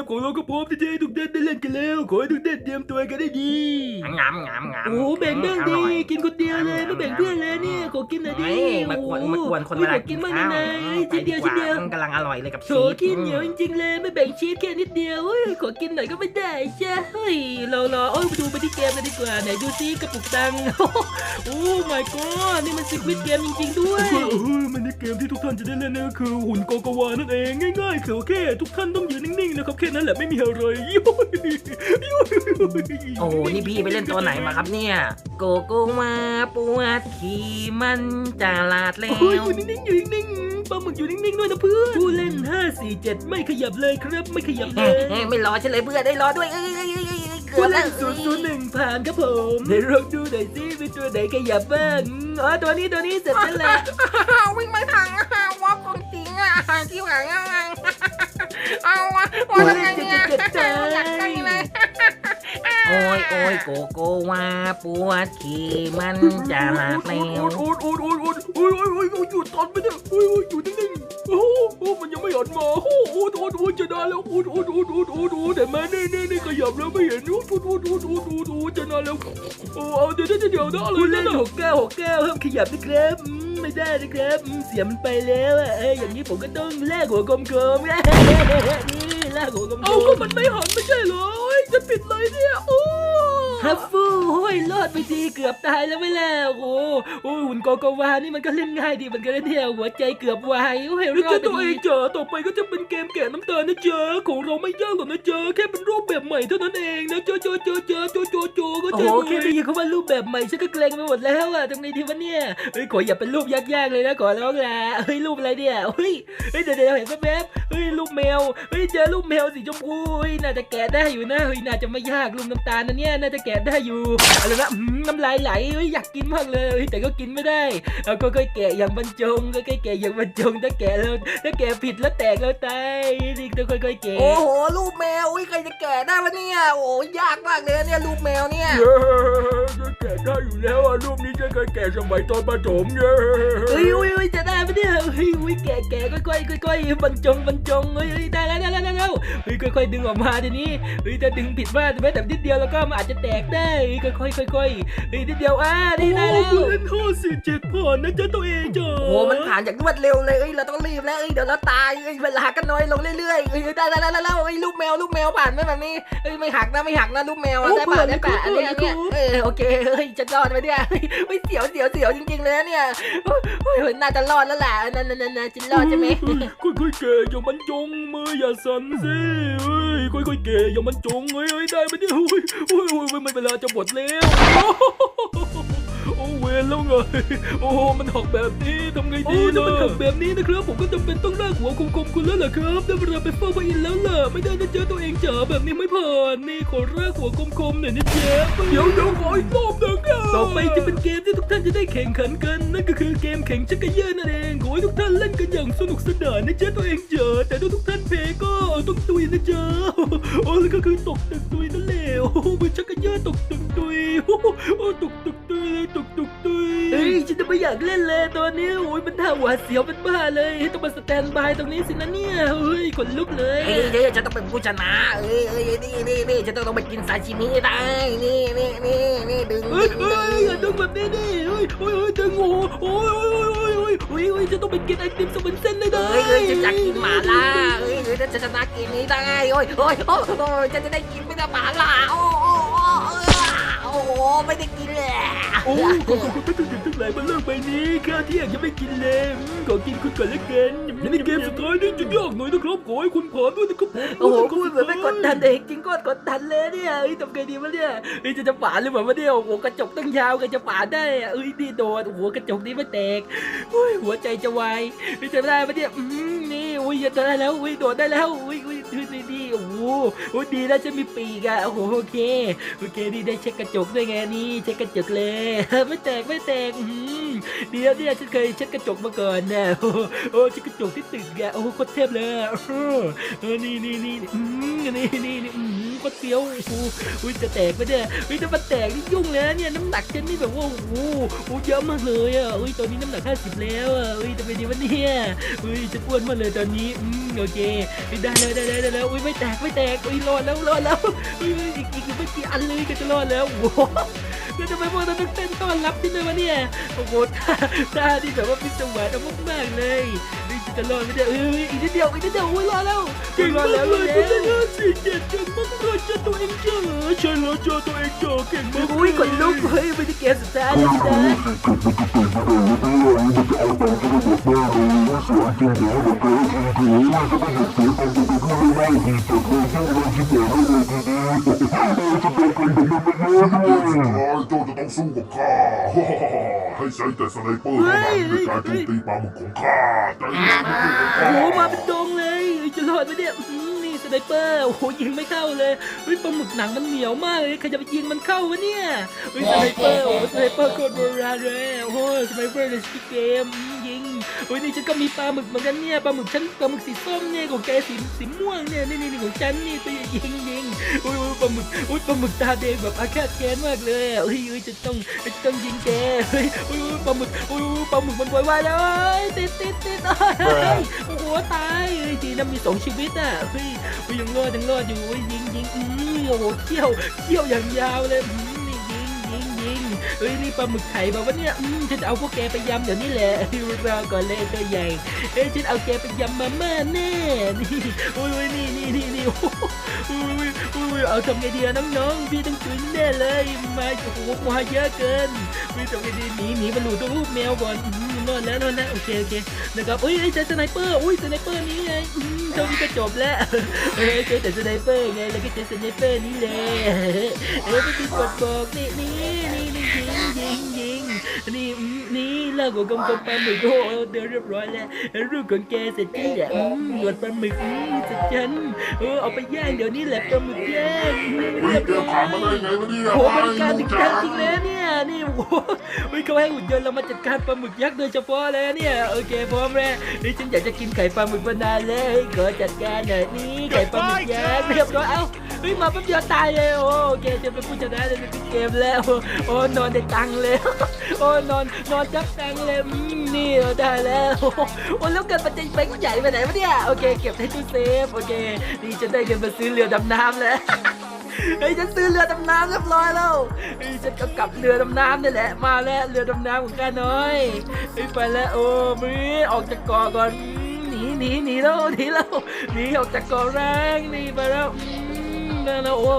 มของเราก็พร้อมที่จะให้ทุกท่านได้เล่นกันแล้ว ขอให้ทุกท่านเตรียมตัวกันได้ดีงามงามงามโอ้แบ่งบ้างอดีร่อยกินคนเดียวเลยไม่แบ่งเพื่อนเลยเนี่ยขอกินหน่อยดิเฮ้ยมากวนมากวนคนโอ้เวลาขอกินบ้างนะนายข้าวชิ้นเดียวไปชิ้นเดียวมันกำลังอร่อยเลยกับโถชีสขี้เหนียวจริงๆเลยไม่แบ่งชีสแค่นิดเดียวเฮ้ยขอกินหน่อยก็ไม่ได้ใช่เฮ้ยเรารอโอ้ยมาดูไปที่เกมกันดีกว่าไหนดูซิกระปุกตังค์โอ้ my god นี่มันสควิตเกมจริง ๆ ด้วยเออมันในเกมที่ทุกท่านจะได้เล่นนั่นก็คือหุ่นโกโกวานั่นเองง่ายๆคือแค่ทุกท่านต้องยืนนิ่งๆนะครับแค่นั้นแหละไม่มีอะไรโย้ยโย้ยโอ้นี่พี่ไปเล่นตัวไหนมาครับเนี่ย โกโก้มาปวดขี่มันจะลาดแล้โอ้ยว Oh, อยู่นิ่งๆอยู่นิ่งๆปลาหมึกอยู่นิ่งๆด้วยนะเพื่อนผู้เล่น 547 ไม่ขยับเลยครับ ไม่ขยับเลเฮ้ยเฮ้ไม่รอฉันเลยเพื่อนได้รอด้วยเอ้ยเอ้ยเอ้ยเอ้ยเอ้ยเกืผู้อบแล้เล่วน001ผ่านครับผมเดี๋ยวลองดูหน่อยสิเป็นตัวไหนขยับบ้างอ๋อตัวนี้ตัวนี้เสร็จแล้วแหละวิ่งไม่ทันว่าของ วะว่ายังไงเนี่ยอยากได้เลยโอ้ยโอ้ยโกโก้ว่าปวดขี่มันจะหลาดแล้วโอ๊ยโอ๊ยโอ๊ยโอ๊ยโอ๊ยโอ๊ยโอ๊ยโอ๊ยหยุดทันไมเนี่ยโอ๊ยโอ๊ยอยู่นิ่งๆโอ้โหมันยังไม่หันมาโอ้โหโอ๊ยโอ๊ยจะได้แล้วโอ๊ยโอ๊ยโอ๊ยโอ๊ยโอ๊ยโอ๊ยแต่แม่นี่นี่นี่ขยับแล้วไม่เห็นโอ๊ยโอ๊ยโอ๊ยโอ๊ยโอ๊ยโอ๊ยจะได้แล้วโอ้เอาเดี๋ยวเดี๋ยวเดี๋ยวนะอะไรผู้นั่เล่นนน่ะ6969ห้ามขยับนะครับไม่ได้นะครับเสียมันไปแล้วอะเอ้ยอย่างนี้ผมก็ต้องแลกหัวกลมๆนี่ แลกหัวกลมๆเอาก็มันไม่หันไม่ใช่เหรอเฮ้ยจะผิดเลยเนี่ยโอ้ฮัฟฟูโอ้ยรอดไปทีเกือบตายแล้วไม่แล้วโอ้โหโอ้ยหุ่นโกโกวานี่มันก็เล่นง่ายดีมันก็เล่นเที่ยวหัวใจเกือบวายโอ้ยรไม่อใช่ดไปตัวเอทีงจ๋าต่อไปก็จะเป็นเกมแกะน้ำตาลนะจ๊ะของเราไม่ยากหรอกนะจ๊ะแค่เป็นรูปแบบใหม่เท่านั้นเองนะจ๊ะจ๊ะจ๊ะจ๊ะจ๊ะจ๊ะ จ๊ะก็โอ้จะโหแค่ได้ยินเขาว่ารูปแบบใหม่ฉันก็เกรงไปหมดแล้วอะทำไงดีวะเนี่ยเฮ้ยขออย่าเป็นรูปยากๆเลยนะขอร้องละเฮ้ยรูปอะไรเนี่ยเฮ้ยเฮ้ยเดี๋ยวเดี๋ยวเห็นแป๊บๆเฮ้ยรูปแมวเฮ้ยเจอรูปแมวสีชมพูเฮ้ยน่าจะแกะได้อยู่นะเฮ้ยน่าจะไม่ยากรูปน้ำตาลนะเนี่ยน่าจะแกะได้อยู่เอาละนะอืมน้ำลายไหลเฮ้ยอยากกินมากเลยเฮ้ยแต่ก็กินไม่ได้เอาก็ค่อยๆแกะอย่างบรรจงก็ค่อยๆแกะอย่างบรรจงถ้าแกะแล้วถ้าแกะผิดแล้วแตกแล้วตายนี่ต้องค่อยๆแกะ โอ้โหรูปแมวอุ้ยใครจะแก่ได้วะเนี่ยโอ้ยยากมากเลยเนี่ยรูปแมวเนี่ย耶。แกะได้อยู่แล้วอะรูปนี้จะเคยแกะสมัยตอนประถมเย้เฮ้ยเฮ้ยเฮ้ยจะได้ไหมเนี่ยเฮ้ยเฮ้ยแกะแกะค่อยๆค่อยๆบรรจงบรรจงเฮ้ยเฮ้ยได้แล้วได้แล้วได้แล้วเฮ้ยค่อยๆดึงออกมาทีนี้เฮ้ยถ้าดึงผิดพลาดแม้แต่นิดเดียวแล้วก็มันอาจจะแตกได้เฮ้ยค่อยๆค่อยๆเฮ้ยนิดเดียวอ่านี่ได้แล้วโอ้เล่นห้าสี่เจ็ดผ่านนะจ๊ะตัวเองจ้ะโอ้โหมันผ่านอย่างรวดเร็วเลยเอ้ยเราต้องรีบแล้วเอ้ยเดี๋ยวเราตายเอ้ยเวลาก็น้อยลงเรื่อยๆเอ้ยได้แล้วได้แล้วได้แล้วเอ้ยรูปแมวรูปแมวผ่านไหมแบบนี้เอ้ยไม่หักนะไม่หักนะรูปแมวได้ป่ะได้ป่ะอันเนี้ยอันเนี้ยเออโอเคเฮ้ยจะรอดไหมเนี่ยเฮ้ยเฮ้ยเสียวเสียวเสียวจริงๆเลยนะเนี่ยเฮ้ยน่าจะรอดแล้วแหละนั่นนั่นนั่นจะรอดใช่ไหมค่อยๆแกะอย่ามันจงมืออย่าสั่นสิเฮ้ยค่อยๆแกะอย่ามันจงเฮ้ยเฮ้ยได้ไหมเนี่ยเฮ้ยเฮ้ยโอ้ยมันเวลาจะหมดแล้ว เวรแล้วไงโอ้มันหักแบบนี้ทำไงโอ้ดีถ้านะมันทำแบบนี้นะครับ ผมก็จำเป็นต้องลากหัวคมๆคุณแล้วล่ะครับได้เวลาไปเฝ้าพระอินทร์แล้วล่ะไม่ได้นะเจ๊ตัวเองจ๋าแบบนี้ไม่ผ่านนี่ขอลากหัวคมๆหน่อยนะเจ๊เดี๋ยวเดี๋ยวขออีกรอบหนึ่งนะต่อไปจะเป็นเกมที่ทุกท่านจะได้แข่งขันกัน นั่นก็คือเกมแข่งชักกระเยอะนั่นเองขอให้ทุกท่านเล่นกันอย่างสนุกสนานนะจ๊ะตัวเองเจอแต่ถ้าทุกท่านแพ้ก็ต้องตุยนะจ๊ะโอ้แล้วก็คือตกตึกตุยนั่นแหละโอ้โหเป็นชักกระเยอะตกตึกตุยโอ้โหโอ้ตกตึก ตุยตกตึกตุยเฮ้ยฉันจะไม่อยากเล่นเลยตอนนี้โอ้ยมันท่าหวาดเสียวเป็นบ้าเลยต้องมาสแตนบายตรงนี้สินะเนี่ยเฮ้ยขนลุกเลยเอ้ยเดี๋ยวจะต้องเป็นผู้ชนะเอ้ยเอ้ยนี่นี่นี่จะต้องไปกินซาชิมิให้ได้นี่นี่นี่นี่ดึงเฮ้ยดึงเฮ้ดึยงอย่าดึงแบบนี้ดิเฮ้ยเฮ้ยเฮ้ยดึงโอ้โหโอ้ยโอ้ยโอ้ยโอ้ยโอ้ยโอ้ยจะต้องไปกินไอติมสมันเส้นเลยนะเอ้ยเอ้ยจะอยากกินหมาล่าเอ้ยเอ้ยจะชนะกินนี้ได้โอ้ยโอ้ยโอ้ยโอ้ยจะจะได้กินไม่ได้หมาล่าโอ้โอ้โอ้ โอ้โหไม่ได้กินเลยโอ้ขอบคุณคุณถึงทั้งหลายบนโลกใบนี้ข้าวเที่ยงยังไม่กินเลยอืมขอกินคุณก่อนละกันในเกมสุดท้ายนี่จะยากหน่อยนะครับขอให้คุณผ่านด้วยนะครับโอ้โหพูเหมือนไม่กดดันเองจริงก็กดดันเลยเนี่ยเฮ้ยทำไงดีวะเนี่ยเฮ้ยจะจะฝานหรือเปล่าวะเนี่ยโอ้โหกระจกตั้งยาวกันจะฝานได้อะเอ้ยนี่โดนโอ้โหกระจกนี้ไม่แตกเฮ้ยหัวใจจะวายเฮ้ยจะได้ปะเนี่ยอืมนี่อุ้ยจะได้แล้วอุ้ยโดดได้แล้วอุ้ยอุ้ย โอ้ดีแล้วจะมีปีกอะโอ้โหโอเคโอเคนี่ได้เช็คกระจกด้วยไงนี่เช็คกระจกเลย ไม่แตกไม่แตกดีแล้วเนี่ยฉันเคยเช็ดกระจกมาก่อนนะโอ้โอ้เช็ดกระจกที่ตึกอะโอ้โหโคตรเทพเลยอะเออนี่นี่นี่อืมนี่นี่นี่ คตรเฟี้ยวโอ้โหอุ้ยจะแตกไปเนี่ยอุ้ยถ้ามันแตกนี่ยุ่งเลยนะเนี่ยน้ำหนักฉันนี่แบบว่าโอ้โหเยอะมากเลยอะอุ้ยตอนนี้น้ำหนัก 50 แล้วอะอุ้ยทำไมดีวะเนี่ยอุ้ยจะอ้วนมากเลยตอนนี้อืมโอเคได้แล้วได้แล้วได้แล้วอุ้ยไม่แตกไม่แตกอุ้ยรอดแล้วรอดแล้วอุ้ยอีกอีกไม่กี่อันเลยก็จะรอดแล้วโอ้โหแล้วทำไมพวกเราต้องเต้นต้อนรับที่เลยวะเนี่ยโอ้โหท่าท่าที่แบบว่าพิศวาสเอามากๆเลย จะรอดไม่ได้เอ้ยอีกนิดเดียวอีกนิดเดียวอุ้ยรอดแล้วเก่งรอมาดกแล้วเลรอยดคุณแล้วชนะสี่เจ็ดเก่งมากเลยเจ้าตัวเองเจ้าใช่แล้วเจ้าตัวเองเจ้าเก่งมากอุ้ยขนลุกเฮ้ยไม่ได้เกมสุดท้ายเลยนะเจ้าจะ ต้องสู้กับข้าให้ใช้แต่สไนเปอร์เท่านั้นในการโจมตีปลาหมึกของข้าใจเย็นๆโอ้โหมาเป็นดงเลยจะรอดไหมเนี่ยอื้อหือนี่สไนเปอร์โอ้โหยิงไม่เข้าเลยเฮ้ยปลาหมึกหนังมันเหนียวมากเลยใครจะไปยิงมันเข้าวะเนี่ยเฮ้ยสไนเปอร์โอ้โหสไนเปอร์โคตรโบราณเลยโอ้โหสไนเปอร์ในสกิเกม งเฮ้ยนี่ฉันก็มีปลาหมึกเหมือนกันเนี่ยปลาหมึกฉันปลาหมึกสีส้มเนี่ยของแกสีสีม่วงเนี่ยนี่นี่นี่ของฉันนี่ตัวยิงยิงโอ้ยโอ้ยปลาหมึกโอ้ยปลาหมึกตาแดงแบบอาฆาตแค้นมากเลยอะเฮ้ยเฮ้ยจะต้องจะต้องยิงแกเฮ้ยโอ้ยโอ้ยปลาหมึกโอ้ยโอ้ยปลาหมึกมันโวยวายแล้วเอ้ยติดติดติดเอ้ยโอ้โหตายเฮ้ยดีนะมีสองชีวิตอะเฮ้ยเฮ้ยยังรอดยังรอดอยู่เฮ้ยยิงยิงอืมโอ้โหเขี้ยวเขี้ยวอย่างยาวเลย เฮ้ยนี่ปลาหมึกไข่แบบว่าเนี่ยอืมฉันจะเอาพวกแกไปยำเดี๋ยวนี้แหละรอก่อนเลยตัวใหญ่เฮ้ยฉันเอาแกไปยำมาม่าแน่นี่โอ้ยโอ้ยนี่นี่นี่นี่โอ้ยโอ้ยเอาทำไงดีอะน้องๆพี่ต้องจุนแน่เลย มาโอ้โหมาเยอะเกินพี่ทำไงดีหนีหนีมาหลูตัวรูปแมวก่อนอืมรอดแล้วรอดแล้วโอเคโอเคนะครับอุ้ยเจอสไนเปอร์อุ้ยสไนเปอร์นี้ไงเท่านี้ก็จบแล้วเฮ้ยเจอแต่สไนเปอร์ไงแล้วก็เจอสไนเปอร์นี้เลยเอ้ยไม่ติดกดบอกนี่นี่นี่นี่ยิงยิงยิง นี่อืมนี่เลิกหัวกลมกลมปลาหมึกโอ้โหเดี๋ยวเรียบร้อยแล้วรูปของแกเสร็จที่แหละอืมหนวดปลาหมึกอืมเสร็จฉันเออเอาไปย่างเดี๋ยวนี้แหละปลาหมึกย่างอืมเฮ้ยเรียบเกร้มผ่านมาอได้ยไงวะเนี่ยโอ้โหบริการถึงใจจริงเลยเนี่ยนี่โอ้โหเฮ้ยเขาให้หุ่นยนต์เรามาจัดการปลาหมึกยักษ์โดยเฉพาะเลยเนี่ยโอเคพร้อมแล้วเฮ้ยฉันอยากจะกินไข่ปลาหมึกมานานแล้วเฮ้ยขอจัดการหน่อยนี่ไข่ปลาหมึกยักษ์เรียบร้อยเอ้าเฮ้ยมาแป๊บเดียวตายเลยโอ้โอเคจะเป็นผู้ชนะในเกมแล้วโอ้นอนได้ตังค์เลยโอ้นอนนอนจับตังค์เลยอืมนี่ได้แล้วโอ้โหโอ้แล้วเกิดปัจจัยแบงค์ใหญ่ไปไหนวะเนี่ยโอเค เก็บให้ตู้เซฟโอเคนี่จะได้เงินมาซื้อเรือดำน้ำแล้ว เฮ้ยฉันซื้อเรือดำน้ำเรียบร้อยแล้วเฮ้ยฉันก็กลับเรือดำน้ำนี่แหละ มาแล้วเรือดำน้ำของข้าน้อยเฮ้ยไปแล้วโอ้มีออกจากเกาะก่อนอืมหนีหนีหนีแล้วหนีแล้วหนีออกจากเกาะแรงหนี่ไปแล้วอืมนั่นแล้วโอ้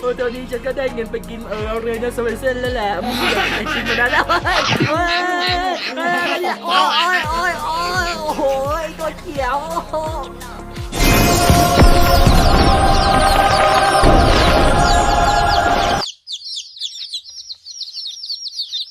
โอ้ตอนนี้ฉันก็ได้เงินไปกินเออเรือนะสวีเซนแล้วแหละอืมอยากไปกินมานานแล้วเฮ้ยเฮ้ยเฮ้ยอะไรเนี่ยโอ้ยโอ้ยโอ้ยโอ้ยโอ้โหตัวเขียว